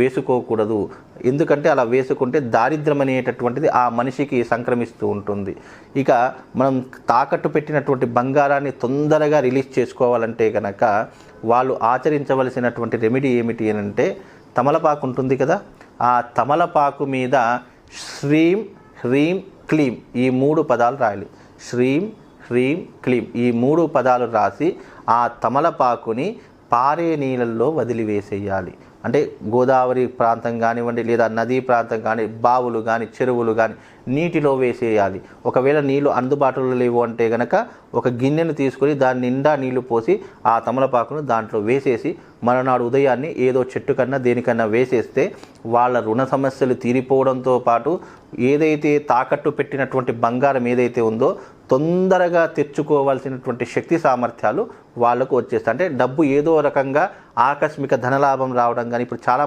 వేసుకోకూడదు. ఎందుకంటే అలా వేసుకుంటే దారిద్రం అనేటటువంటిది ఆ మనిషికి సంక్రమిస్తూ ఉంటుంది. ఇక మనం తాకట్టు పెట్టినటువంటి బంగారాన్ని తొందరగా రిలీజ్ చేసుకోవాలంటే కనుక వాళ్ళు ఆచరించవలసినటువంటి రెమెడీ ఏమిటి అని అంటే తమలపాకు ఉంటుంది కదా ఆ తమలపాకు మీద శ్రీం హ్రీం క్లీం ఈ మూడు పదాలు రాయాలి. శ్రీం హ్రీం క్లీం ఈ మూడు పదాలు రాసి ఆ తమలపాకుని పారే నీళ్ళల్లో వదిలివేసేయాలి. అంటే గోదావరి ప్రాంతం కానివ్వండి లేదా నదీ ప్రాంతం కానీ బావులు కానీ చెరువులు కానీ నీటిలో వేసేయాలి. ఒకవేళ నీళ్ళు అందుబాటులో లేవు అంటే గనక ఒక గిన్నెను తీసుకొని దాని నిండా నీళ్ళు పోసి ఆ తమలపాకును దాంట్లో వేసేసి మరునాడు ఉదయాన్నే ఏదో చెట్టు కన్నా దేనికన్నా వేసేస్తే వాళ్ళ రుణ సమస్యలు తీరిపోవడంతో పాటు ఏదైతే తాకట్టు పెట్టినటువంటి బంగారం ఏదైతే ఉందో తొందరగా తెచ్చుకోవాల్సినటువంటి శక్తి సామర్థ్యాలు వాళ్ళకు వచ్చేస్తాయి. అంటే డబ్బు ఏదో రకంగా ఆకస్మిక ధనలాభం రావడం కానీ ఇప్పుడు చాలా